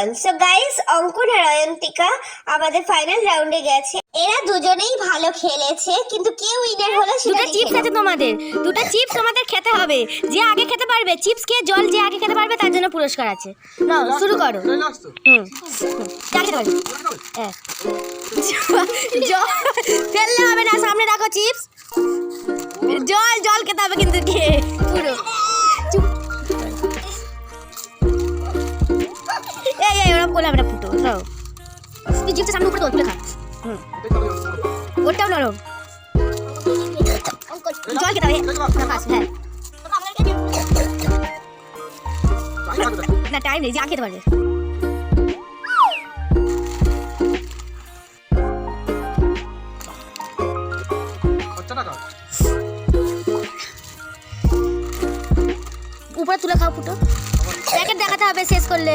অঙ্কন so guys অঙ্কন আর অয়ন্তিকা আমাদের ফাইনাল রাউন্ডে গেছে। এরা দুজনেই ভালো খেলেছে কিন্তু কে উইনার হলো সেটা দুটো চিপস আছে তোমাদের। দুটো চিপস তোমাদের খেতে হবে। যে আগে খেতে পারবে চিপস খেয়ে জল যে আগে খেতে পারবে তার জন্য পুরস্কার আছে। নাও শুরু করো। হুম হ্যাঁ ফেললে হবে না সামনে রাখো চিপস জল জল খেতে হবে কিন্তু খেয়ে হবে না ফুটো নাও তুই চিপসের সামনে উপরে তোল, তুলে খা। ওটাও নরম। জল হ্যাঁ। না টাইম নেই উপরে তুলে খাও, ফুটো। প্যাকেট দেখাতে হবে, শেষ করলে।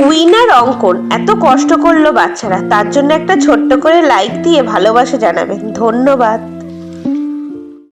উইনার অঙ্কন, এত কষ্ট করল বাচ্চারা। তার জন্য একটা ছোট্ট করে লাইক দিয়ে ভালোবাসা জানাবেন। ধন্যবাদ।